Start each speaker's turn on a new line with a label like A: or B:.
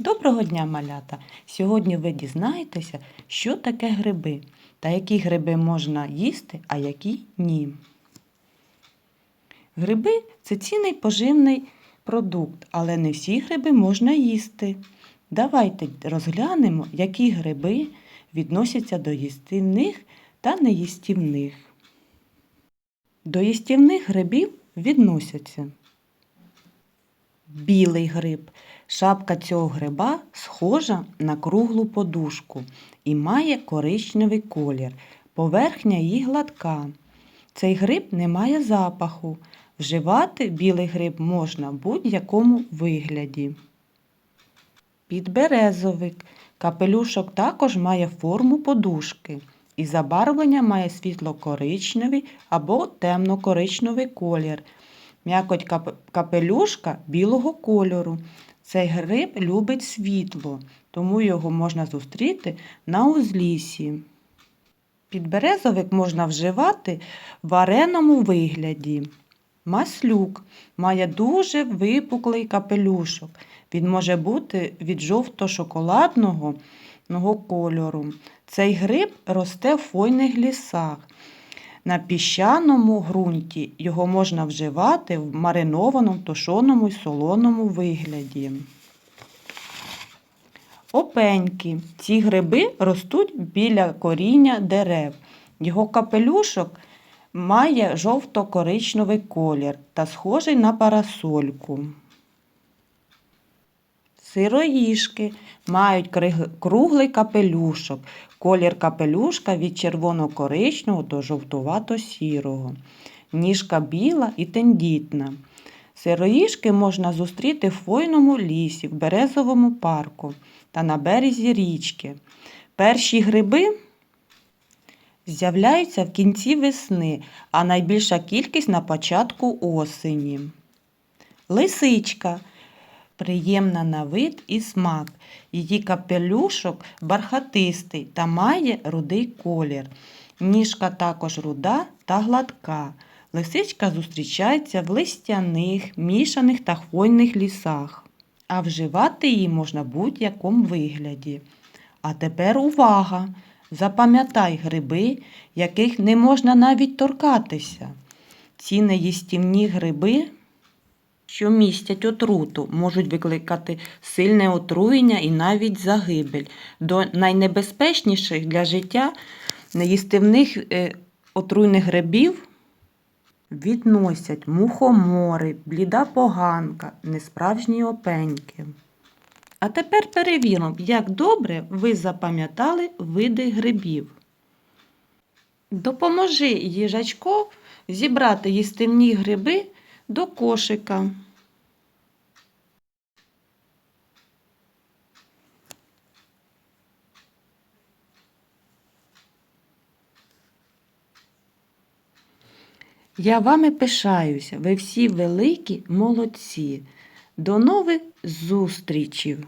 A: Доброго дня, малята! Сьогодні ви дізнаєтеся, що таке гриби та які гриби можна їсти, а які ні. Гриби це цінний поживний продукт, але не всі гриби можна їсти. Давайте розглянемо, які гриби відносяться до їстівних та неїстівних. До їстівних грибів відносяться білий гриб. Шапка цього гриба схожа на круглу подушку і має коричневий колір. Поверхня її гладка. Цей гриб не має запаху. Вживати білий гриб можна в будь-якому вигляді. Підберезовик. Капелюшок також має форму подушки і забарвлення має світло-коричневий або темно-коричневий колір. М'якоть кап- капелюшка білого кольору. Цей гриб любить світло, тому його можна зустріти на узліссі. Підберезовик можна вживати в вареному вигляді. Маслюк має дуже випуклий капелюшок. Він може бути від жовто-шоколадного кольору. Цей гриб росте в хвойних лісах. На піщаному ґрунті його можна вживати в маринованому, тушоному і солоному вигляді. Опеньки. Ці гриби ростуть біля коріння дерев. Його капелюшок має жовто-коричневий колір та схожий на парасольку. Сироїшки мають круглий капелюшок. Колір капелюшка від червоно-коричневого до жовтувато-сірого. Ніжка біла і тендітна. Сироїшки можна зустріти в хвойному лісі, в березовому парку та на березі річки. Перші гриби з'являються в кінці весни, а найбільша кількість на початку осені. Лисичка приємна на вид і смак. Її капелюшок бархатистий та має рудий колір. Ніжка також руда та гладка. Лисичка зустрічається в листяних, мішаних та хвойних лісах, а вживати її можна в будь-якому вигляді. А тепер увага! Запам'ятай гриби, яких не можна навіть торкатися. Ці неїстівні гриби що містять отруту, можуть викликати сильне отруєння і навіть загибель. До найнебезпечніших для життя неїстивних е, отруйних грибів відносять мухомори, бліда поганка, несправжні опеньки. А тепер перевіримо, як добре ви запам'ятали види грибів. Допоможи їжачку зібрати їстивні гриби до кошика. Я вами пишаюся, ви всі великі молодці. До нових зустрічів!